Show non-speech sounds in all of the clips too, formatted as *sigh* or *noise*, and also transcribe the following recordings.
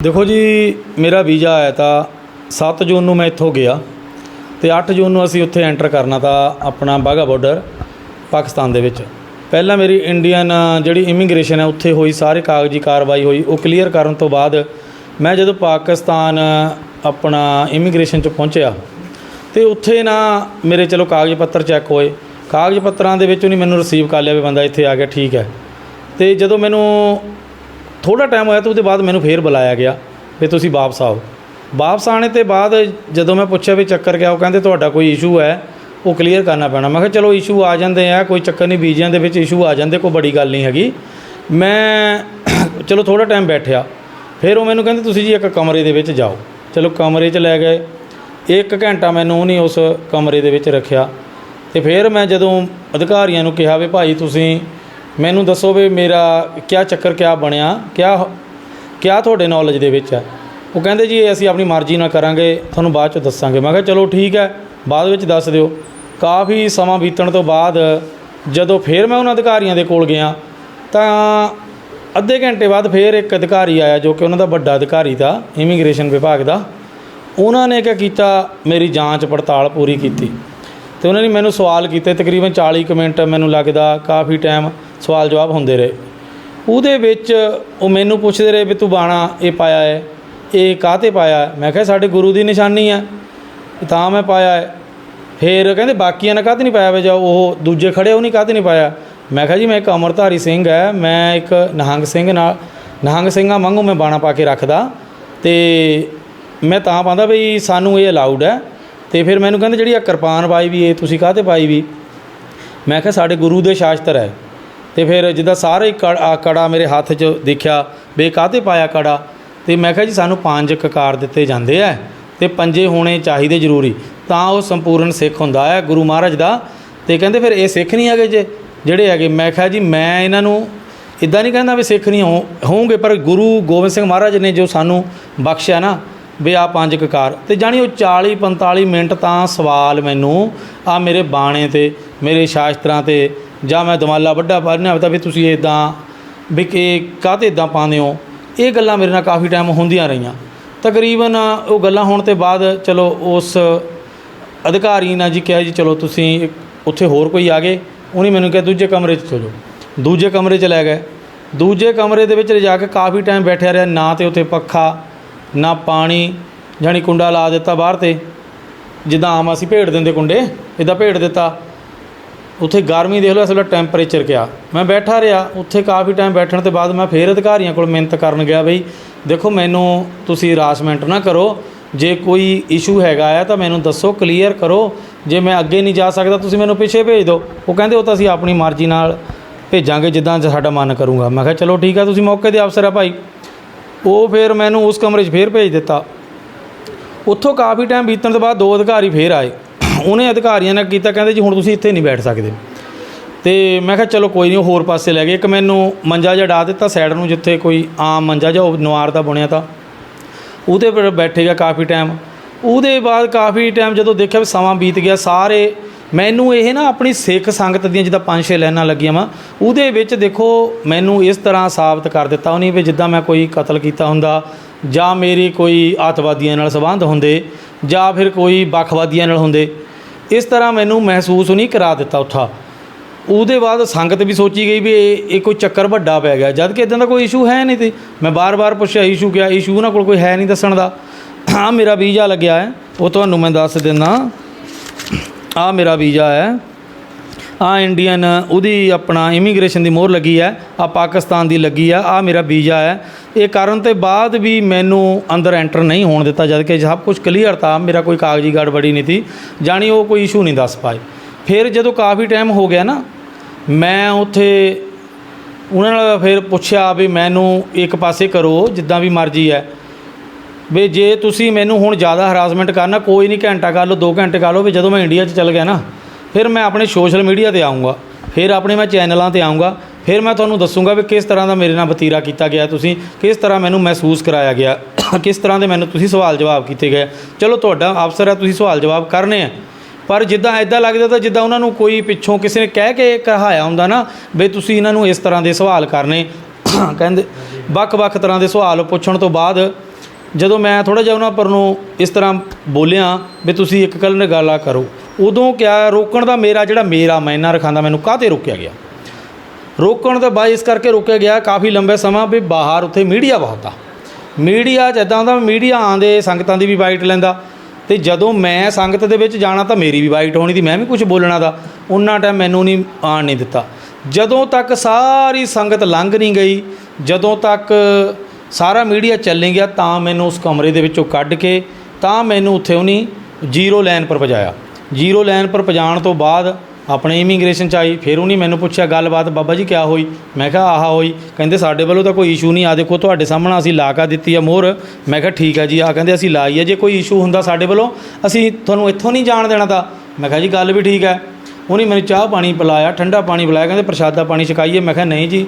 ਦੇਖੋ ਜੀ, ਮੇਰਾ ਵੀਜ਼ਾ ਆਇਆ ਤਾਂ 7 ਜੂਨ ਨੂੰ ਮੈਂ ਇੱਥੋਂ ਗਿਆ ਤੇ 8 ਜੂਨ ਨੂੰ ਅਸੀਂ ਉੱਥੇ ਐਂਟਰ ਕਰਨਾ ਤਾਂ ਆਪਣਾ ਬਾਗਾ ਬਾਰਡਰ ਪਾਕਿਸਤਾਨ ਦੇ ਵਿੱਚ। ਪਹਿਲਾਂ ਮੇਰੀ ਇੰਡੀਅਨ ਜਿਹੜੀ ਇਮੀਗ੍ਰੇਸ਼ਨ ਹੈ, ਉੱਥੇ ਹੋਈ, ਸਾਰੇ ਕਾਗਜ਼ੀ ਕਾਰਵਾਈ ਹੋਈ, ਉਹ ਕਲੀਅਰ ਕਰਨ ਤੋਂ ਬਾਅਦ ਮੈਂ ਜਦੋਂ ਪਾਕਿਸਤਾਨ ਆਪਣਾ ਇਮੀਗ੍ਰੇਸ਼ਨ 'ਚ ਪਹੁੰਚਿਆ ਤੇ ਉੱਥੇ ਨਾ ਮੇਰੇ ਚਲੋ ਕਾਗਜ਼ ਪੱਤਰ ਚੈੱਕ ਹੋਏ। ਕਾਗਜ਼ ਪੱਤਰਾਂ ਦੇ ਵਿੱਚ ਉਹਨੇ ਮੈਨੂੰ ਰਿਸੀਵ ਕਰ ਲਿਆ ਵੀ ਬੰਦਾ ਇੱਥੇ ਆ ਗਿਆ, ਠੀਕ ਹੈ। ਤੇ ਜਦੋਂ ਮੈਨੂੰ ਥੋੜਾ ਟਾਈਮ ਹੋਇਆ ਤਾਂ ਉਹਦੇ ਬਾਅਦ ਮੈਨੂੰ ਫੇਰ ਬੁਲਾਇਆ ਗਿਆ ਵੀ ਤੁਸੀਂ ਵਾਪਸ ਆਓ। ਵਾਪਸ ਆਣੇ ਤੇ ਬਾਅਦ ਜਦੋਂ ਮੈਂ ਪੁੱਛਿਆ ਵੀ ਚੱਕਰ ਗਿਆ ਉਹ ਕਹਿੰਦੇ ਤੁਹਾਡਾ ਕੋਈ ਇਸ਼ੂ ਹੈ, ਉਹ ਕਲੀਅਰ ਕਰਨਾ ਪੈਣਾ। ਮੈਂ ਕਿਹਾ ਚਲੋ ਇਸ਼ੂ ਆ ਜਾਂਦੇ ਆ, ਕੋਈ ਚੱਕਰ ਨਹੀਂ ਵੀਜ਼ਿਆਂ ਦੇ ਵਿੱਚ ਇਸ਼ੂ ਆ ਜਾਂਦੇ, ਕੋਈ ਬੜੀ ਗੱਲ ਨਹੀਂ ਹੈਗੀ। ਮੈਂ *coughs* ਚਲੋ ਥੋੜਾ ਟਾਈਮ ਬੈਠਿਆ, ਫਿਰ ਉਹ ਮੈਨੂੰ ਕਹਿੰਦੇ ਤੁਸੀਂ ਜੀ ਇੱਕ ਕਮਰੇ ਦੇ ਵਿੱਚ ਜਾਓ। ਚਲੋ ਕਮਰੇ 'ਚ ਲੈ ਗਏ। ਇੱਕ ਘੰਟਾ ਮੈਨੂੰ ਉਹਨੇ ਉਸ ਕਮਰੇ ਦੇ ਵਿੱਚ ਰੱਖਿਆ। ਤੇ ਫਿਰ ਮੈਂ ਜਦੋਂ ਅਧਿਕਾਰੀਆਂ ਨੂੰ ਕਿਹਾ ਵੀ ਭਾਈ ਤੁਸੀਂ ਮੈਨੂੰ ਦੱਸੋ ਵੀ ਮੇਰਾ ਕਿਆ ਚੱਕਰ, ਕਿਆ ਬਣਿਆ, ਕਿਆ ਕਿਆ ਤੁਹਾਡੇ ਨੌਲੇਜ ਦੇ ਵਿੱਚ ਹੈ? ਉਹ ਕਹਿੰਦੇ ਜੀ, ਇਹ ਅਸੀਂ ਆਪਣੀ ਮਰਜ਼ੀ ਨਾਲ ਕਰਾਂਗੇ, ਤੁਹਾਨੂੰ ਬਾਅਦ ਚ ਦੱਸਾਂਗੇ। ਮੈਂ ਕਿਹਾ, ਚਲੋ ਠੀਕ ਹੈ, ਬਾਅਦ ਵਿੱਚ ਦੱਸ ਦਿਓ। ਕਾਫੀ ਸਮਾਂ ਬੀਤਣ ਤੋਂ ਬਾਅਦ ਜਦੋਂ ਫਿਰ ਮੈਂ ਉਹਨਾਂ ਅਧਿਕਾਰੀਆਂ ਦੇ ਕੋਲ ਗਿਆ, ਤਾਂ ਅੱਧੇ ਘੰਟੇ ਬਾਅਦ ਫਿਰ ਇੱਕ ਅਧਿਕਾਰੀ ਆਇਆ, ਜੋ ਕਿ ਉਹਨਾਂ ਦਾ ਵੱਡਾ ਅਧਿਕਾਰੀ ਦਾ ਇਮੀਗ੍ਰੇਸ਼ਨ ਵਿਭਾਗ ਦਾ। ਉਹਨਾਂ ਨੇ ਕੀ ਕੀਤਾ, ਮੇਰੀ ਜਾਂਚ ਪੜਤਾਲ ਪੂਰੀ ਕੀਤੀ। ਤੇ ਉਹਨਾਂ ਨੇ ਮੈਨੂੰ ਸਵਾਲ ਕੀਤੇ, ਤਕਰੀਬਨ 40 ਕੁ ਮਿੰਟ ਮੈਨੂੰ ਲੱਗਦਾ, ਕਾਫੀ ਟਾਈਮ ਸਵਾਲ ਜਵਾਬ ਹੁੰਦੇ ਰਹੇ। ਉਹਦੇ ਵਿੱਚ ਉਹ ਮੈਨੂੰ ਪੁੱਛਦੇ ਰਹੇ ਵੀ ਤੂੰ ਬਾਣਾ ਇਹ ਪਾਇਆ ਹੈ, ਇਹ ਕਾਹਤੇ ਪਾਇਆ ਮੈਂ ਕਿਹਾ ਸਾਡੇ ਗੁਰੂ ਦੀ ਨਿਸ਼ਾਨੀ ਹੈ। ਤਾਂ ਮੈਂ ਪਾਇਆ ਹੈ। ਫਿਰ ਕਹਿੰਦੇ ਬਾਕੀਆਂ ਨੇ ਕਾਹਤੇ ਨਹੀਂ ਪਾਇਆ ਵੇ? ਜਾ ਉਹ ਦੂਜੇ ਖੜੇ ਉਹ ਨਹੀਂ ਕਾਹਤੇ ਨਹੀਂ ਪਾਇਆ? ਮੈਂ ਕਿਹਾ ਜੀ, ਮੈਂ ਇੱਕ ਅਮਰਧਾਰੀ ਸਿੰਘ ਹੈ, ਮੈਂ ਇੱਕ ਨਿਹੰਗ ਸਿੰਘ ਨਾਲ, ਨਿਹੰਗ ਸਿੰਘਾਂ ਵਾਂਗੂ ਮੈਂ ਬਾਣਾ ਪਾ ਕੇ ਰੱਖਦਾ। ਤੇ ਮੈਂ ਤਾਂ ਪਾਉਂਦਾ ਵੀ ਸਾਨੂੰ ਇਹ ਅਲਾਉਡ ਹੈ। ਤੇ ਫਿਰ ਮੈਨੂੰ ਕਹਿੰਦੇ ਜਿਹੜੀ ਆ ਕਿਰਪਾਨ ਪਾਈ ਵੀ, ਇਹ ਤੁਸੀਂ ਕਾਹਤੇ ਪਾਈ ਵੀ? ਮੈਂ ਕਿਹਾ ਸਾਡੇ ਗੁਰੂ ਦੇ ਸ਼ਾਸਤਰ ਹੈ। ਤੇ ਫਿਰ ਜਿੱਦਾਂ ਸਾਰੇ ਕੜ- ਕੜਾ ਮੇਰੇ ਹੱਥ 'ਚ ਦੇਖਿਆ, ਵੀ ਕਾਹਤੇ ਪਾਇਆ ਕੜਾ? ਤੇ ਮੈਂ ਕਿਹਾ ਜੀ, ਸਾਨੂੰ ਪੰਜ ਕਕਾਰ ਦਿੱਤੇ ਜਾਂਦੇ ਆ ਤੇ ਪੰਜੇ ਹੋਣੇ ਚਾਹੀਦੇ ਜ਼ਰੂਰੀ। ਤਾਂ ਉਹ ਸੰਪੂਰਨ ਸਿੱਖ ਹੁੰਦਾ ਹੈ ਗੁਰੂ ਮਹਾਰਾਜ ਦਾ। ਤੇ ਕਹਿੰਦੇ ਫਿਰ ਇਹ ਸਿੱਖ ਨਹੀਂ ਹੈਗੇ ਜੇ, ਜਿਹੜੇ ਹੈਗੇ। ਮੈਂ ਕਿਹਾ ਜੀ, ਮੈਂ ਇਹਨਾਂ ਨੂੰ ਇਦਾਂ ਨਹੀਂ ਕਹਿੰਦਾ ਵੀ ਸਿੱਖ ਨਹੀਂ ਹੋ ਹੋਣਗੇ, ਪਰ ਗੁਰੂ ਗੋਬਿੰਦ ਸਿੰਘ ਮਹਾਰਾਜ ਨੇ ਜੋ ਸਾਨੂੰ ਬਖਸ਼ਿਆ ਨਾ, ਵੀ ਆ ਪੰਜ ਕਕਾਰ ਤੇ ਜਾਣੀ ਉਹ 40 45 ਮਿੰਟ ਤਾਂ ਸਵਾਲ ਮੈਨੂੰ ਆ ਮੇਰੇ ਬਾਣੇ ਤੇ, ਮੇਰੇ ਸ਼ਾਸਤਰਾਂ ਤੇ ਜਾਂ ਮੈਂ ਦਮਾਲਾ ਵੱਡਾ ਪੜ੍ਹਨਾ ਤਾਂ ਵੀ ਤੁਸੀਂ ਇਦਾਂ ਵੀ ਕਿ ਕਾਹਤੇ ਇਦਾਂ ਪਾਉਂਦੇ ਹੋ? ਇਹ ਗੱਲਾਂ ਮੇਰੇ ਨਾਲ ਕਾਫੀ ਟਾਈਮ ਹੁੰਦੀਆਂ ਰਹੀਆਂ। ਤਕਰੀਬਨ ਉਹ ਗੱਲਾਂ ਹੋਣ ਤੇ ਬਾਅਦ ਚਲੋ ਉਸ ਅਧਿਕਾਰੀ ਨੇ ਜੀ ਕਿਹਾ ਜੀ, ਚਲੋ ਤੁਸੀਂ ਉੱਥੇ ਹੋਰ ਕੋਈ ਆ ਗਏ। ਉਹਨੇ ਮੈਨੂੰ ਕਿਹਾ, ਦੂਜੇ ਕਮਰੇ 'ਚ ਚਲੋ। ਦੂਜੇ ਕਮਰੇ 'ਚ ਲੈ ਗਏ। ਦੂਜੇ ਕਮਰੇ ਦੇ ਵਿੱਚ ਜਾ ਕੇ ਕਾਫੀ ਟਾਈਮ ਬੈਠਿਆ ਰਿਹਾ, ਨਾ ਤੇ ਉੱਥੇ ਪੱਖਾ, ਨਾ ਪਾਣੀ, ਜਾਣੀ ਕੁੰਡਾ ਲਾ ਦਿੱਤਾ ਬਾਹਰ ਤੇ। ਜਿੱਦਾਂ ਆਮ ਅਸੀਂ ਭੇੜ ਦਿੰਦੇ ਕੁੰਡੇ ਇਦਾਂ ਭੇੜ ਦਿੱਤਾ। ਉੱਥੇ ਗਰਮੀ ਦੇਖ ਲਓ, ਇਸ ਵੇਲੇ ਟੈਂਪਰੇਚਰ ਕਿਆ। ਮੈਂ ਬੈਠਾ ਰਿਹਾ, ਉੱਥੇ ਕਾਫੀ ਟਾਈਮ ਬੈਠਣ ਤੋਂ ਬਾਅਦ ਮੈਂ ਫੇਰ ਅਧਿਕਾਰੀਆਂ ਕੋਲ ਮਿਹਨਤ ਕਰਨ ਗਿਆ ਬਈ, ਦੇਖੋ ਮੈਨੂੰ ਤੁਸੀਂ ਹਰਾਸਮੈਂਟ ਨਾ ਕਰੋ, ਜੇ ਕੋਈ ਇਸ਼ੂ ਹੈਗਾ ਆ ਤਾਂ ਮੈਨੂੰ ਦੱਸੋ ਕਲੀਅਰ ਕਰੋ। ਜੇ ਮੈਂ ਅੱਗੇ ਨਹੀਂ ਜਾ ਸਕਦਾ, ਤੁਸੀਂ ਮੈਨੂੰ ਪਿੱਛੇ ਭੇਜ ਦਿਓ। ਉਹ ਕਹਿੰਦੇ, ਉਹ ਤਾਂ ਅਸੀਂ ਆਪਣੀ ਮਰਜ਼ੀ ਨਾਲ ਭੇਜਾਂਗੇ, ਜਿੱਦਾਂ ਸਾਡਾ ਮਨ ਕਰੂੰਗਾ। ਮੈਂ ਕਿਹਾ, ਚਲੋ ਠੀਕ ਆ, ਤੁਸੀਂ ਮੌਕੇ ਦੇ ਅਫਸਰ ਆ ਭਾਈ। ਉਹ ਫਿਰ ਮੈਨੂੰ ਉਸ ਕਮਰੇ 'ਚ ਫੇਰ ਭੇਜ ਦਿੱਤਾ। ਉੱਥੋਂ ਕਾਫੀ ਟਾਈਮ ਬੀਤਣ ਤੋਂ ਬਾਅਦ ਦੋ ਅਧਿਕਾਰੀ ਫੇਰ ਆਏ। ਉਹਨੇ ਅਧਿਕਾਰੀਆਂ ਨਾਲ ਕੀਤਾ, ਕਹਿੰਦੇ ਜੀ ਹੁਣ ਤੁਸੀਂ ਇੱਥੇ ਨਹੀਂ ਬੈਠ ਸਕਦੇ। ਤੇ ਮੈਂ ਕਿਹਾ ਚਲੋ ਕੋਈ ਨਹੀਂ ਹੋਰ ਪਾਸੇ ਲੈ ਗਏ। ਇੱਕ ਮੈਨੂੰ ਮੰਜਾ ਜਿਹਾ ਡਾ ਦਿੱਤਾ ਸਾਈਡ ਨੂੰ, ਜਿੱਥੇ ਕੋਈ ਆਮ ਮੰਜਾ ਜਿਹਾ, ਉਹ ਨਵਾਰ ਦਾ ਬਣਿਆ ਤਾਂ। ਉਹਦੇ ਪਰ ਬੈਠੇਗਾ ਕਾਫੀ ਟਾਈਮ ਉਹਦੇ ਬਾਅਦ ਕਾਫੀ ਟਾਈਮ ਜਦੋਂ ਦੇਖਿਆ ਵੀ ਸਮਾਂ ਬੀਤ ਗਿਆ, ਸਾਰੇ ਮੈਨੂੰ ਇਹ ਨਾ ਆਪਣੀ ਸਿੱਖ ਸੰਗਤ ਦੀਆਂ ਜਿੱਦਾਂ ਪੰਜ ਛੇ ਲਾਈਨਾਂ ਲੱਗੀਆਂ ਵਾ, ਉਹਦੇ ਵਿੱਚ ਦੇਖੋ ਮੈਨੂੰ ਇਸ ਤਰ੍ਹਾਂ ਸਾਬਤ ਕਰ ਦਿੱਤਾ ਉਹਨੇ ਵੀ ਜਿੱਦਾਂ ਮੈਂ ਕੋਈ ਕਤਲ ਕੀਤਾ ਹੁੰਦਾ, ਜਾਂ ਮੇਰੀ ਕੋਈ ਆਤਵਾਦੀਆਂ ਨਾਲ ਸੰਬੰਧ ਹੁੰਦੇ, ਜਾਂ ਫਿਰ ਕੋਈ ਵੱਖਵਾਦੀਆਂ ਨਾਲ ਹੁੰਦੇ। ਇਸ ਤਰ੍ਹਾਂ ਮੈਨੂੰ ਮਹਿਸੂਸ ਨਹੀਂ ਕਰਾ ਦਿੱਤਾ ਉੱਥਾ ਉਹਦੇ ਬਾਅਦ ਸੰਗਤ ਵੀ ਸੋਚੀ ਗਈ ਵੀ ਇਹ ਇਹ ਕੋਈ ਚੱਕਰ ਵੱਡਾ ਪੈ ਗਿਆ। ਜਦ ਕਿ ਇਦਾਂ ਦਾ ਕੋਈ ਇਸ਼ੂ ਹੈ ਨਹੀਂ ਤੇ ਮੈਂ ਬਾਰ-ਬਾਰ ਪੁੱਛਿਆ ਇਸ਼ੂ ਕਿਆ ਇਸ਼ੂ ਉਹਨਾਂ ਕੋਲ ਕੋਈ ਹੈ ਨਹੀਂ ਦੱਸਣ ਦਾ। ਆ ਮੇਰਾ ਵੀਜ਼ਾ ਲੱਗਿਆ ਹੈ। ਉਹ ਤੁਹਾਨੂੰ ਮੈਂ ਦੱਸ ਦਿੰਦਾ। ਆ ਮੇਰਾ ਵੀਜ਼ਾ ਹੈ। ਆ ਇੰਡੀਅਨ ਉਹਦੀ ਆਪਣਾ ਇਮੀਗ੍ਰੇਸ਼ਨ ਦੀ ਮੋਹਰ ਲੱਗੀ ਹੈ। ਆ ਪਾਕਿਸਤਾਨ ਦੀ ਲੱਗੀ ਆ ਆ ਮੇਰਾ ਵੀਜ਼ਾ ਹੈ। ਇਹ ਕਰਨ ਤੇ ਬਾਅਦ ਵੀ ਮੈਨੂੰ ਅੰਦਰ ਐਂਟਰ ਨਹੀਂ ਹੋਣ ਦਿੱਤਾ, ਜਦ ਕਿ ਸਭ ਕੁਝ ਕਲੀਅਰ ਤਾਂ ਮੇਰਾ ਕੋਈ ਕਾਗਜ਼ੀ ਗੜਬੜੀ ਨਹੀਂ ਸੀ, ਜਾਣੀ ਉਹ ਕੋਈ ਇਸ਼ੂ ਨਹੀਂ ਦੱਸ ਪਾਏ। ਫਿਰ ਜਦੋਂ ਕਾਫੀ ਟਾਈਮ ਹੋ ਗਿਆ ਨਾ, ਮੈਂ ਉੱਥੇ ਉਹਨਾਂ ਨਾਲ ਫਿਰ ਪੁੱਛਿਆ ਵੀ ਮੈਨੂੰ ਇੱਕ ਪਾਸੇ ਕਰੋ, ਜਿੱਦਾਂ ਵੀ ਮਰਜ਼ੀ ਹੈ। ਵੀ ਜੇ ਤੁਸੀਂ ਮੈਨੂੰ ਹੁਣ ਜ਼ਿਆਦਾ ਹਰਾਸਮੈਂਟ ਕਰਨਾ, ਕੋਈ ਨਹੀਂ ਘੰਟਾ ਕਰ ਲਓ 2 ਘੰਟੇ ਕਰ ਲਓ, ਵੀ ਜਦੋਂ ਮੈਂ ਇੰਡੀਆ 'ਚ ਚੱਲ ਗਿਆ ਨਾ, ਫਿਰ ਮੈਂ ਆਪਣੇ ਸੋਸ਼ਲ ਮੀਡੀਆ ਤੇ ਆਉਂਗਾ ਫਿਰ ਆਪਣੇ ਮੈਂ ਚੈਨਲਾਂ ਤੇ ਆਉਂਗਾ ਫਿਰ ਮੈਂ ਤੁਹਾਨੂੰ ਦੱਸੂਗਾ ਵੀ ਕਿਸ ਤਰ੍ਹਾਂ ਦਾ ਮੇਰੇ ਨਾਲ ਵਤੀਰਾ ਕੀਤਾ ਗਿਆ ਤੁਸੀਂ, ਕਿਸ ਤਰ੍ਹਾਂ ਮੈਨੂੰ ਮਹਿਸੂਸ ਕਰਾਇਆ ਗਿਆ, *coughs* ਕਿਸ ਤਰ੍ਹਾਂ ਦੇ ਮੈਨੂੰ ਤੁਸੀਂ ਸਵਾਲ ਜਵਾਬ ਕੀਤੇ ਗਏ। ਚਲੋ ਤੁਹਾਡਾ ਅਫਸਰ ਹੈ, ਤੁਸੀਂ ਸਵਾਲ ਜਵਾਬ ਕਰਨੇ ਆ। ਪਰ ਜਿੱਦਾਂ ਐਦਾਂ ਲੱਗਦਾ ਤਾਂ ਜਿੱਦਾਂ ਉਹਨਾਂ ਨੂੰ ਕੋਈ ਪਿੱਛੋਂ ਕਿਸੇ ਨੇ ਕਹਿ ਕੇ ਕਹਾਇਆ ਹੁੰਦਾ ਨਾ, ਵੀ ਤੁਸੀਂ ਇਹਨਾਂ ਨੂੰ ਇਸ ਤਰ੍ਹਾਂ ਦੇ ਸਵਾਲ ਕਰਨੇ। *coughs* ਕਹਿੰਦੇ ਵੱਖ-ਵੱਖ ਤਰ੍ਹਾਂ ਦੇ ਸਵਾਲ ਪੁੱਛਣ ਤੋਂ ਬਾਅਦ ਜਦੋਂ ਮੈਂ ਥੋੜਾ ਜਿਹਾ ਉਹਨਾਂ ਪਰ ਨੂੰ ਇਸ ਤਰ੍ਹਾਂ ਬੋਲਿਆ ਵੀ ਤੁਸੀਂ ਇੱਕ ਕੱਲ ਗਾਲਾ ਕਰੋ, ਉਦੋਂ ਕਿਆ ਰੋਕਣ ਦਾ ਮੇਰਾ ਜਿਹੜਾ ਮੇਰਾ ਮੈਨਾ ਰਖਾਂਦਾ ਮੈਨੂੰ ਕਾਹਤੇ ਰੋਕਿਆ ਗਿਆ? ਰੋਕਣ ਦਾ ਬਾਅਦ ਇਸ ਕਰਕੇ ਰੋਕਿਆ ਗਿਆ ਕਾਫੀ ਲੰਬੇ ਸਮਾਂ ਵੀ ਬਾਹਰ ਉੱਥੇ ਮੀਡੀਆ ਬਹੁਤ ਆ। ਮੀਡੀਆ 'ਚ ਦਾ ਮੀਡੀਆ ਆਂਦੇ ਸੰਗਤਾਂ ਦੀ ਵੀ ਵਾਈਟ ਲੈਂਦਾ ਤੇ ਜਦੋਂ ਮੈਂ ਸੰਗਤ ਦੇ ਵਿੱਚ ਜਾਣਾ ਤਾਂ ਮੇਰੀ ਵੀ ਵਾਈਟ ਹੋਣੀ ਦੀ, ਮੈਂ ਵੀ ਕੁਝ ਬੋਲਣਾ ਦਾ। ਉਹਨਾਂ ਟਾਈਮ ਮੈਨੂੰ ਨਹੀਂ ਆਣ ਨਹੀਂ ਦਿੱਤਾ। ਜਦੋਂ ਤੱਕ ਸਾਰੀ ਸੰਗਤ ਲੰਘ ਨਹੀਂ ਗਈ, ਜਦੋਂ ਤੱਕ ਸਾਰਾ ਮੀਡੀਆ ਚੱਲੇ ਗਿਆ, ਤਾਂ ਮੈਨੂੰ ਉਸ ਕਮਰੇ ਦੇ ਵਿੱਚੋਂ ਕੱਢ ਕੇ, ਤਾਂ ਮੈਨੂੰ ਉੱਥੇ ਉਹਨੀ ਜ਼ੀਰੋ ਲਾਈਨ ਪਰ ਪਜਾਇਆ ਜ਼ੀਰੋ ਲਾਈਨ ਪਰ ਪਜਾਉਣ ਤੋਂ ਬਾਅਦ ਆਪਣੇ ਇਮੀਗ੍ਰੇਸ਼ਨ ਚ ਆਈ, ਫਿਰ ਉਹਨੇ ਮੈਨੂੰ ਪੁੱਛਿਆ, ਗੱਲਬਾਤ ਬਾਬਾ ਜੀ ਕਿਆ ਹੋਈ? ਮੈਂ ਕਿਹਾ, ਆਹ ਹੋਈ। ਕਹਿੰਦੇ, ਸਾਡੇ ਵੱਲੋਂ ਤਾਂ ਕੋਈ ਇਸ਼ੂ ਨਹੀਂ ਆ ਦੇਖੋ ਤੁਹਾਡੇ ਸਾਹਮਣੇ ਅਸੀਂ ਲਾ ਕੇ ਦਿੱਤੀ ਆ ਮੋਹਰ। ਮੈਂ ਕਿਹਾ, ਠੀਕ ਆ ਜੀ। ਆ ਕਹਿੰਦੇ, ਅਸੀਂ ਲਾਈ ਆ, ਜੇ ਕੋਈ ਇਸ਼ੂ ਹੁੰਦਾ ਸਾਡੇ ਵੱਲੋਂ, ਅਸੀਂ ਤੁਹਾਨੂੰ ਇੱਥੋਂ ਨਹੀਂ ਜਾਣ ਦੇਣਾ ਤਾਂ। ਮੈਂ ਕਿਹਾ, ਜੀ, ਗੱਲ ਵੀ ਠੀਕ ਹੈ ਉਹਨੇ ਮੈਨੂੰ ਚਾਹ ਪਾਣੀ ਪਿਲਾਇਆ, ਠੰਡਾ ਪਾਣੀ ਪਿਲਾਇਆ, ਕਹਿੰਦੇ, ਪ੍ਰਸ਼ਾਦਾ ਪਾਣੀ ਛਕਾਈਏ। ਮੈਂ ਕਿਹਾ, ਨਹੀਂ ਜੀ।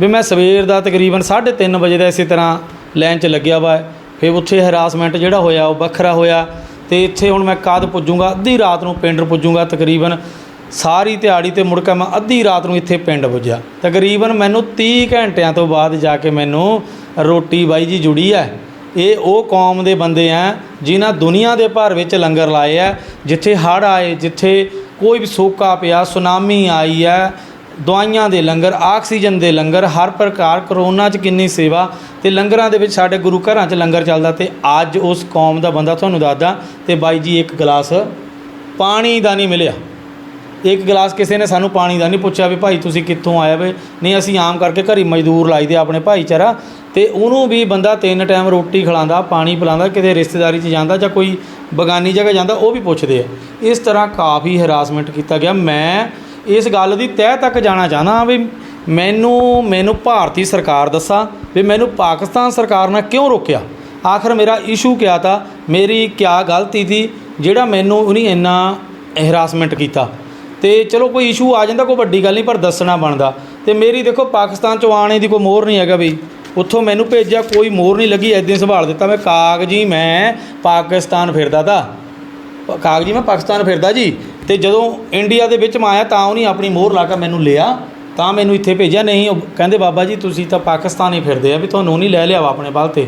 ਵੀ ਮੈਂ ਸਵੇਰ ਦਾ ਤਕਰੀਬਨ 3:30 ਵਜੇ ਦਾ ਇਸੇ ਤਰ੍ਹਾਂ ਲਾਈਨ 'ਚ ਲੱਗਿਆ ਵਾ। ਫਿਰ ਉੱਥੇ ਹਰਾਸਮੈਂਟ ਜਿਹੜਾ ਹੋਇਆ, ਉਹ ਵੱਖਰਾ ਹੋਇਆ ਤੇ ਇੱਥੇ ਹੁਣ ਮੈਂ ਕਦ ਪੁੱਜੂਗਾ, ਅੱਧੀ ਰਾਤ ਨੂੰ ਪਿੰਡ ਪੁੱਜੂਗਾ ਤਕਰੀਬਨ। ਸਾਰੀ ਦਿਹਾੜੀ ਤੇ ਮੁੜ ਕੇ ਮੈਂ ਅੱਧੀ ਰਾਤ ਨੂੰ ਇੱਥੇ ਪਿੰਡ ਪੁੱਜਿਆ। ਤਕਰੀਬਨ ਮੈਨੂੰ 30 ਘੰਟਿਆਂ ਤੋਂ ਬਾਅਦ ਜਾ ਕੇ ਮੈਨੂੰ ਰੋਟੀ ਬਾਈ ਜੀ ਜੁੜੀ ਹੈ ਇਹ ਉਹ ਕੌਮ ਦੇ ਬੰਦੇ ਆ ਜਿਨ੍ਹਾਂ ਦੁਨੀਆ ਦੇ ਭਰ ਵਿੱਚ ਲੰਗਰ ਲਾਏ ਆ ਜਿੱਥੇ ਹੜ੍ਹ ਆਏ, ਜਿੱਥੇ ਕੋਈ ਵੀ ਸੋਕਾ ਪਿਆ, ਸੁਨਾਮੀ ਆਈ ਹੈ ਦਵਾਈਆਂ ਦੇ ਲੰਗਰ, ਆਕਸੀਜਨ ਦੇ ਲੰਗਰ, ਹਰ ਪ੍ਰਕਾਰ ਕਰੋਨਾ 'ਚ ਕਿੰਨੀ ਸੇਵਾ ਤੇ ਲੰਗਰਾਂ ਦੇ ਵਿੱਚ ਸਾਡੇ ਗੁਰੂ ਘਰਾਂ 'ਚ ਲੰਗਰ ਚੱਲਦਾ ਤੇ ਅੱਜ ਉਸ ਕੌਮ ਦਾ ਬੰਦਾ ਤੁਹਾਨੂੰ ਦੱਸਦਾ ਤੇ ਬਾਈ ਜੀ ਇੱਕ ਗਲਾਸ ਪਾਣੀ ਦਾ ਨਹੀਂ ਮਿਲਿਆ। ਇੱਕ ਗਲਾਸ ਕਿਸੇ ਨੇ ਸਾਨੂੰ ਪਾਣੀ ਦਾ ਨਹੀਂ ਪੁੱਛਿਆ ਵੀ ਭਾਈ ਤੁਸੀਂ ਕਿੱਥੋਂ ਆਇਆ ਵੇ? ਨਹੀਂ, ਅਸੀਂ ਆਮ ਕਰਕੇ ਘਰੀ ਮਜ਼ਦੂਰ ਲਾਈਦੇ ਆਪਣੇ ਭਾਈਚਾਰਾ ਤੇ ਉਹਨੂੰ ਵੀ ਬੰਦਾ ਤਿੰਨ ਟਾਈਮ ਰੋਟੀ ਖਿਲਾਉਂਦਾ, ਪਾਣੀ ਪਿਲਾਉਂਦਾ, ਕਿਤੇ ਰਿਸ਼ਤੇਦਾਰੀ 'ਚ ਜਾਂਦਾ ਜਾਂ ਕੋਈ ਬਗਾਨੀ ਜਗ੍ਹਾ ਜਾਂਦਾ, ਉਹ ਵੀ ਪੁੱਛਦੇ ਆ। ਇਸ ਤਰ੍ਹਾਂ ਕਾਫੀ ਹਰਾਸਮੈਂਟ ਕੀਤਾ ਗਿਆ। ਮੈਂ ਇਸ ਗੱਲ ਦੀ ਤਹਿ ਤੱਕ ਜਾਣਾ ਚਾਹੁੰਦਾ ਵੀ ਮੈਨੂੰ ਮੈਨੂੰ ਭਾਰਤੀ ਸਰਕਾਰ ਦੱਸਾ ਵੀ ਮੈਨੂੰ ਪਾਕਿਸਤਾਨ ਸਰਕਾਰ ਨੇ ਕਿਉਂ ਰੋਕਿਆ? ਆਖਰ ਮੇਰਾ ਇਸ਼ੂ ਕਿਆ ਤਾ? ਮੇਰੀ ਕਿਆ ਗਲਤੀ ਸੀ ਜਿਹੜਾ ਮੈਨੂੰ ਉਹਨੇ ਇੰਨਾ ਹਰਾਸਮੈਂਟ ਕੀਤਾ? ਤੇ ਚਲੋ ਕੋਈ ਇਸ਼ੂ ਆ ਜਾਂਦਾ, ਕੋਈ ਵੱਡੀ ਗੱਲ ਨਹੀਂ, ਪਰ ਦੱਸਣਾ ਬਣਦਾ। ਤੇ ਮੇਰੀ ਦੇਖੋ, ਪਾਕਿਸਤਾਨ ਚੋਂ ਆਣੇ ਦੀ ਕੋਈ ਮੋਹਰ ਨਹੀਂ ਹੈਗਾ ਵੀ। ਉੱਥੋਂ ਮੈਨੂੰ ਭੇਜਿਆ, ਕੋਈ ਮੋਹਰ ਨਹੀਂ ਲੱਗੀ ਐਦਾਂ ਸੰਭਾਲ ਦਿੱਤਾ ਮੈਂ। ਕਾਗਜ਼ੀ ਮੈਂ ਪਾਕਿਸਤਾਨ ਫਿਰਦਾ ਤਾ। ਪ- ਕਾਗਜ਼ੀ ਮੈਂ ਪਾਕਿਸਤਾਨ ਫਿਰਦਾ ਜੀ। ਤੇ ਜਦੋਂ ਇੰਡੀਆ ਦੇ ਵਿੱਚ ਮੈਂ ਆਇਆ, ਤਾਂ ਉਹਨੇ ਆਪਣੀ ਮੋਹਰ ਲਾ ਕੇ ਮੈਨੂੰ ਲਿਆ। ਤਾਂ ਮੈਨੂੰ ਇੱਥੇ ਭੇਜਿਆ, ਨਹੀਂ, ਉਹ ਕਹਿੰਦੇ, ਬਾਬਾ ਜੀ, ਤੁਸੀਂ ਤਾਂ ਪਾਕਿਸਤਾਨ ਹੀ ਫਿਰਦੇ ਆ, ਵੀ ਤੁਹਾਨੂੰ ਨਹੀਂ ਲੈ ਲਿਆ ਵਾ ਆਪਣੇ ਬਲ ਤੇ।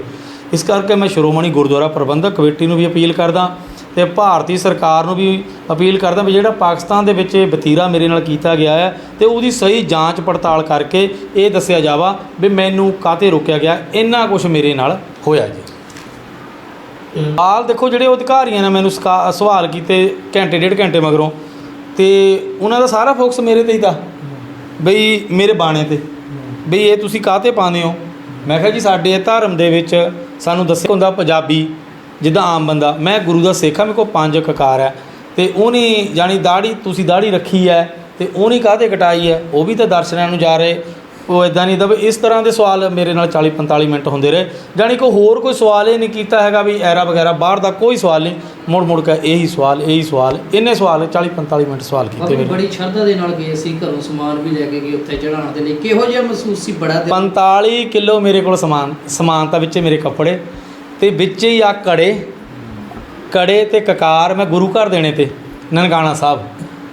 ਇਸ ਕਰਕੇ ਮੈਂ ਸ਼੍ਰੋਮਣੀ ਗੁਰਦੁਆਰਾ ਪ੍ਰਬੰਧਕ ਕਮੇਟੀ ਨੂੰ ਵੀ ਅਪੀਲ ਕਰਦਾ। ਤੇ ਭਾਰਤੀ ਸਰਕਾਰ ਨੂੰ ਵੀ ਅਪੀਲ ਕਰਦਾ ਵੀ ਜਿਹੜਾ ਪਾਕਿਸਤਾਨ ਦੇ ਵਿੱਚ ਇਹ ਵਤੀਰਾ ਮੇਰੇ ਨਾਲ ਕੀਤਾ ਗਿਆ ਹੈ ਤੇ ਉਹਦੀ ਸਹੀ ਜਾਂਚ ਪੜਤਾਲ ਕਰਕੇ ਇਹ ਦੱਸਿਆ ਜਾਵਾ ਵੀ ਮੈਨੂੰ ਕਾਹਤੇ ਰੋਕਿਆ ਗਿਆ, ਇੰਨਾ ਕੁਝ ਮੇਰੇ ਨਾਲ ਹੋਇਆ ਜੀ। ਹਾਲ ਦੇਖੋ ਜਿਹੜੇ ਉਹ ਅਧਿਕਾਰੀਆਂ ਨੇ ਮੈਨੂੰ ਸਕਾ- ਸਵਾਲ ਕੀਤੇ ਘੰਟੇ, ਡੇਢ ਘੰਟੇ ਮਗਰੋਂ ਤੇ ਉਹਨਾਂ ਦਾ ਸਾਰਾ ਫੋਕਸ ਮੇਰੇ ਤੇ ਹੀ ਤਾਂ, ਬਈ ਮੇਰੇ ਬਾਣੇ ਤੇ, ਬਈ ਇਹ ਤੁਸੀਂ ਕਾਹਤੇ ਪਾਉਂਦੇ ਹੋ? ਮੈਂ ਕਿਹਾ ਜੀ ਸਾਡੇ ਧਰਮ ਦੇ ਵਿੱਚ ਸਾਨੂੰ ਦੱਸਿਆ ਹੁੰਦਾ ਪੰਜਾਬੀ ਜਿੱਦਾਂ ਆਮ ਬੰਦਾ ਮੈਂ ਗੁਰੂ ਦਾ ਸਿੱਖ ਹਾਂ ਮੇਰੇ ਕੋਲ ਪੰਜ ਕਕਾਰ ਹੈ ਤੇ ਉਹਨੇ ਜਾਣੀ ਦਾੜੀ ਤੁਸੀਂ ਦਾੜੀ ਰੱਖੀ ਹੈ ਤੇ ਉਹਨੇ ਕਾਹਤੇ ਕਟਾਈ ਹੈ? ਉਹ ਵੀ ਤਾਂ ਦਰਸ਼ਨਾਂ ਨੂੰ ਜਾ ਰਹੇ। ਉਹ ਇਦਾਂ ਨਹੀਂ ਵੀ ਇਸ ਤਰ੍ਹਾਂ ਦੇ ਸਵਾਲ ਮੇਰੇ ਨਾਲ 40 45 ਮਿੰਟ ਹੁੰਦੇ ਰਹੇ। ਜਾਣੀ ਕੋਈ ਹੋਰ ਕੋਈ ਸਵਾਲ ਹੀ ਨਹੀਂ ਕੀਤਾ ਹੈਗਾ ਵੀ ਐਰਾ ਵਗੈਰਾ ਬਾਹਰ ਦਾ ਕੋਈ ਸਵਾਲ ਨਹੀਂ। ਮੁੜ ਮੁੜ ਕੇ ਇਹੀ ਸਵਾਲ ਇਹੀ ਸਵਾਲ ਇੰਨੇ ਸਵਾਲ 40 45 ਮਿੰਟ ਸਵਾਲ ਕੀਤੇ ਮੇਰੇ। ਬੜੀ ਸ਼ਰਧਾ ਦੇ ਨਾਲ ਗਏ ਸੀ ਘਰੋਂ ਸਮਾਨ ਵੀ ਲੈ ਕੇ ਗਏ ਉੱਥੇ ਚੜਾਉਣ ਦੇ ਲਈ। ਕਿਹੋ ਜਿਹਾ ਮਹਿਸੂਸ ਸੀ ਬੜਾ ਦਿਲ? 45 ਕਿਲੋ ਮੇਰੇ ਕੋਲ ਸਮਾਨ ਸਮਾਨਤਾ ਵਿੱਚ ਮੇਰੇ ਕੱਪੜੇ। ਤੇ ਵਿੱਚ ਹੀ ਆ ਕੜੇ। ਕੜੇ ਤੇ ਕਕਾਰ ਮੈਂ ਗੁਰੂ ਘਰ ਦੇਣੇ ਤੇ, ਨਨਕਾਣਾ ਸਾਹਿਬ।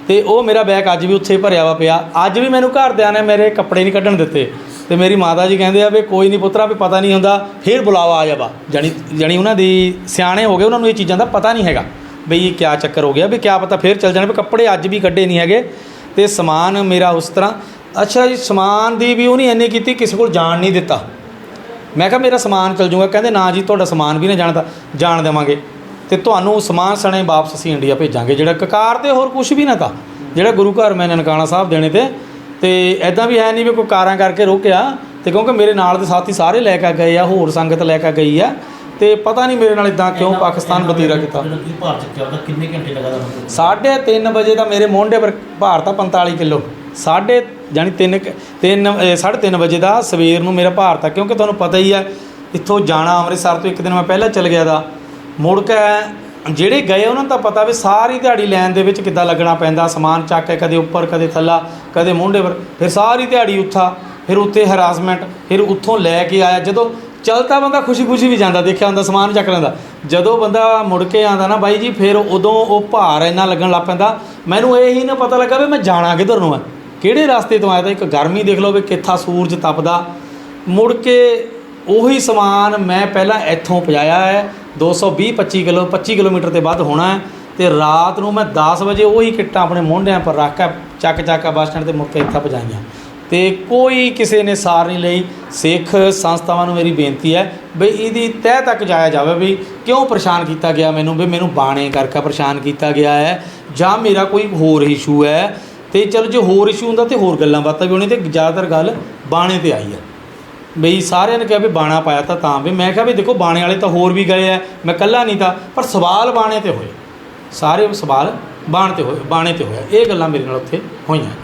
ਤੇ ਉਹ ਮੇਰਾ ਬੈਗ ਅੱਜ ਵੀ ਉੱਥੇ ਭਰਿਆ ਵਾ ਪਿਆ। ਅੱਜ ਵੀ ਮੈਨੂੰ ਘਰਦਿਆਂ ਨੇ ਮੇਰੇ ਕੱਪੜੇ ਨਹੀਂ ਕੱਢਣ ਦਿੱਤੇ। ਤੇ ਮੇਰੀ ਮਾਤਾ ਜੀ ਕਹਿੰਦੇ ਆ ਵੀ ਕੋਈ ਨਹੀਂ ਪੁੱਤਰਾ, ਵੀ ਪਤਾ ਨਹੀਂ ਹੁੰਦਾ, ਫੇਰ ਬੁਲਾਵਾ ਆ ਜਾਵਾ। ਜਾਣੀ ਜਾਣੀ ਉਹਨਾਂ ਦੀ ਸਿਆਣੇ ਹੋ ਗਏ, ਉਹਨਾਂ ਨੂੰ ਇਹ ਚੀਜ਼ਾਂ ਦਾ ਪਤਾ ਨਹੀਂ ਹੈਗਾ। ਬਈ ਇਹ ਕਿਆ ਚੱਕਰ ਹੋ ਗਿਆ, ਵੀ ਕਿਆ ਪਤਾ ਫੇਰ ਚੱਲ ਜਾਣੇ, ਵੀ ਕੱਪੜੇ ਅੱਜ ਵੀ ਕੱਢੇ ਨਹੀਂ ਹੈਗੇ। ਤੇ ਸਮਾਨ ਮੇਰਾ ਉਸ ਤਰ੍ਹਾਂ। ਅੱਛਾ ਜੀ, ਸਮਾਨ ਦੀ ਵੀ ਉਹਨੇ ਇੰਨੀ ਕੀਤੀ, ਕਿਸੇ ਕੋਲ ਜਾਣ ਨਹੀਂ ਦਿੱਤਾ। ਮੈਂ ਕਿਹਾ ਮੇਰਾ ਸਮਾਨ ਚਲ ਜਾਊਗਾ। ਕਹਿੰਦੇ ਨਾ ਜੀ ਤੁਹਾਡਾ ਸਮਾਨ ਵੀ ਨਾ ਜਾਣਦਾ ਜਾਣ ਦੇਵਾਂਗੇ। ਤੇ ਤੁਹਾਨੂੰ ਸਮਾਨ ਸਣੇ ਵਾਪਸ ਅਸੀਂ ਇੰਡੀਆ ਭੇਜਾਂਗੇ ਜਿਹੜਾ ਕਕਾਰ ਤੇ ਹੋਰ ਕੁਝ ਵੀ ਨਾ ਤਾਂ ਜਿਹੜਾ ਗੁਰੂ ਘਰ ਮੈਂ ਨਨਕਾਣਾ ਸਾਹਿਬ ਦੇਣੇ ਤੇ। ਤੇ ਐਦਾਂ ਵੀ ਹੈ ਨਹੀਂ ਵੀ ਕੋਈ ਕਾਰਾਂ ਕਰਕੇ ਰੋਕਿਆ ਤੇ ਕਿਉਂਕਿ ਮੇਰੇ ਨਾਲ ਦੇ ਸਾਥੀ ਸਾਰੇ ਲੈ ਕੇ ਗਏ ਆ ਹੋਰ ਸੰਗਤ ਲੈ ਕੇ ਗਈ ਆ। ਤੇ ਪਤਾ ਨਹੀਂ ਮੇਰੇ ਨਾਲ ਇਦਾਂ ਕਿਉਂ ਪਾਕਿਸਤਾਨ ਬਤੀਰਾ ਕੀਤਾ। ਭਾਰ ਚੱਕਿਆ ਉਹਦਾ ਕਿੰਨੇ ਘੰਟੇ ਸਾਢੇ ਤਿੰਨ ਵਜੇ ਦਾ ਮੇਰੇ ਮੋਢੇ ਪਰ ਭਾਰ ਤਾਂ 45 ਕਿਲੋ। ਸਾਢੇ ਜਾਣੀ 3 3 ਸਾਢੇ ਤਿੰਨ ਵਜੇ ਦਾ ਸਵੇਰ ਨੂੰ ਮੇਰਾ ਭਾਰ ਤਾਂ ਕਿਉਂਕਿ ਤੁਹਾਨੂੰ ਪਤਾ ਹੀ ਹੈ, ਇੱਥੋਂ ਜਾਣਾ ਅੰਮ੍ਰਿਤਸਰ ਤੋਂ ਇੱਕ ਦਿਨ ਮੈਂ ਪਹਿਲਾਂ ਚਲ ਗਿਆ ਦਾ। ਮੁੜ ਕੇ ਜਿਹੜੇ ਗਏ ਉਹਨਾਂ ਨੂੰ ਤਾਂ ਪਤਾ ਵੀ ਸਾਰੀ ਦਿਹਾੜੀ ਲੈਣ ਦੇ ਵਿੱਚ ਕਿੱਦਾਂ ਲੱਗਣਾ ਪੈਂਦਾ, ਸਮਾਨ ਚੱਕ ਕੇ ਕਦੇ ਉੱਪਰ, ਕਦੇ ਥੱਲਾ, ਕਦੇ ਮੋਢੇ ਪਰ ਫਿਰ ਸਾਰੀ ਦਿਹਾੜੀ ਉੱਥਾ ਫਿਰ ਉੱਥੇ ਹਰਾਸਮੈਂਟ ਫਿਰ ਉੱਥੋਂ ਲੈ ਕੇ ਆਇਆ। ਜਦੋਂ ਚਲਦਾ ਬੰਦਾ ਖੁਸ਼ੀ-ਖੁਸ਼ੀ ਵੀ ਜਾਂਦਾ, ਦੇਖਿਆ ਹੁੰਦਾ ਸਮਾਨ ਚੱਕ ਲੈਂਦਾ। ਜਦੋਂ ਬੰਦਾ ਮੁੜ ਕੇ ਆਂਦਾ ਨਾ ਬਾਈ ਜੀ, ਫਿਰ ਉਦੋਂ ਉਹ ਭਾਰ ਇੰਨਾ ਲੱਗਣ ਲੱਗ ਪੈਂਦਾ। ਮੈਨੂੰ ਇਹ ਹੀ ਨਾ ਪਤਾ ਲੱਗਾ ਵੀ ਮੈਂ ਜਾਣਾ ਕਿੱਧਰ ਨੂੰ ਹੈ। ਕਿਹੜੇ ਰਸਤੇ ਤੋਂ ਆਇਆ ਤਾਂ ਇੱਕ ਗਰਮੀ ਦੇਖ ਲਓ ਵੀ ਕਿੱਥਾ ਸੂਰਜ ਤਪਦਾ। ਮੁੜ ਕੇ ਉਹੀ ਸਮਾਨ ਮੈਂ ਪਹਿਲਾਂ ਇੱਥੋਂ ਪਜਾਇਆ ਹੈ 220 25 ਕਿਲੋ 25 ਕਿਲੋਮੀਟਰ ਤੇ ਵੱਧ ਹੋਣਾ ਹੈ ਤੇ ਰਾਤ ਨੂੰ ਮੈਂ 10 ਵਜੇ ਉਹੀ ਕਿੱਟਾਂ ਆਪਣੇ ਮੋਢਿਆਂ ਪਰ ਰੱਖ ਕੇ ਚੱਕ ਚੱਕ ਕੇ ਬੱਸ ਸਟੈਂਡ ਤੇ ਮੁੜ ਕੇ ਇੱਥੇ ਪਜਾਈਆਂ। ਤੇ ਕੋਈ ਕਿਸੇ ਨੇ ਸਾਰ ਨਹੀਂ ਲਈ। ਸਿੱਖ ਸੰਸਥਾਵਾਂ ਨੂੰ ਮੇਰੀ ਬੇਨਤੀ ਹੈ ਵੀ ਇਹਦੀ ਤਹਿ ਤੱਕ ਜਾਇਆ ਜਾਵੇ ਵੀ ਕਿਉਂ ਪਰੇਸ਼ਾਨ ਕੀਤਾ ਗਿਆ ਮੈਨੂੰ, ਵੀ ਮੈਨੂੰ ਬਾਣੇ ਕਰਕੇ ਪਰੇਸ਼ਾਨ ਕੀਤਾ ਗਿਆ ਹੈ ਜਾਂ ਮੇਰਾ ਕੋਈ ਹੋਰ ਇਸ਼ੂ ਹੈ। ਤੇ ਚਲੋ ਜੇ ਹੋਰ ਇਸ਼ੂ ਹੁੰਦਾ ਤੇ ਹੋਰ ਗੱਲਾਂ ਬਾਤਾਂ ਵੀ ਹੋਣੀ ਤੇ ਜ਼ਿਆਦਾਤਰ ਗੱਲ ਬਾਣੇ ਤੇ ਆਈ ਆ। ਬਈ ਸਾਰਿਆਂ ਨੇ ਕਿਹਾ ਵੀ ਬਾਣਾ ਪਾਇਆ ਤਾਂ ਤਾਂ ਵੀ। ਮੈਂ ਕਿਹਾ ਵੀ ਦੇਖੋ ਬਾਣੇ ਵਾਲੇ ਤਾਂ ਹੋਰ ਵੀ ਗਏ ਆ। ਮੈਂ ਇਕੱਲਾ ਨਹੀਂ ਤਾਂ, ਪਰ ਸਵਾਲ ਬਾਣੇ ਤੇ ਹੋਏ। ਸਾਰੇ ਸਵਾਲ ਬਾਣ ਤੇ ਹੋਏ, ਬਾਣੇ ਤੇ ਹੋਇਆ ਇਹ ਗੱਲਾਂ ਮੇਰੇ ਨਾਲ ਉੱਥੇ ਹੋਈਆਂ।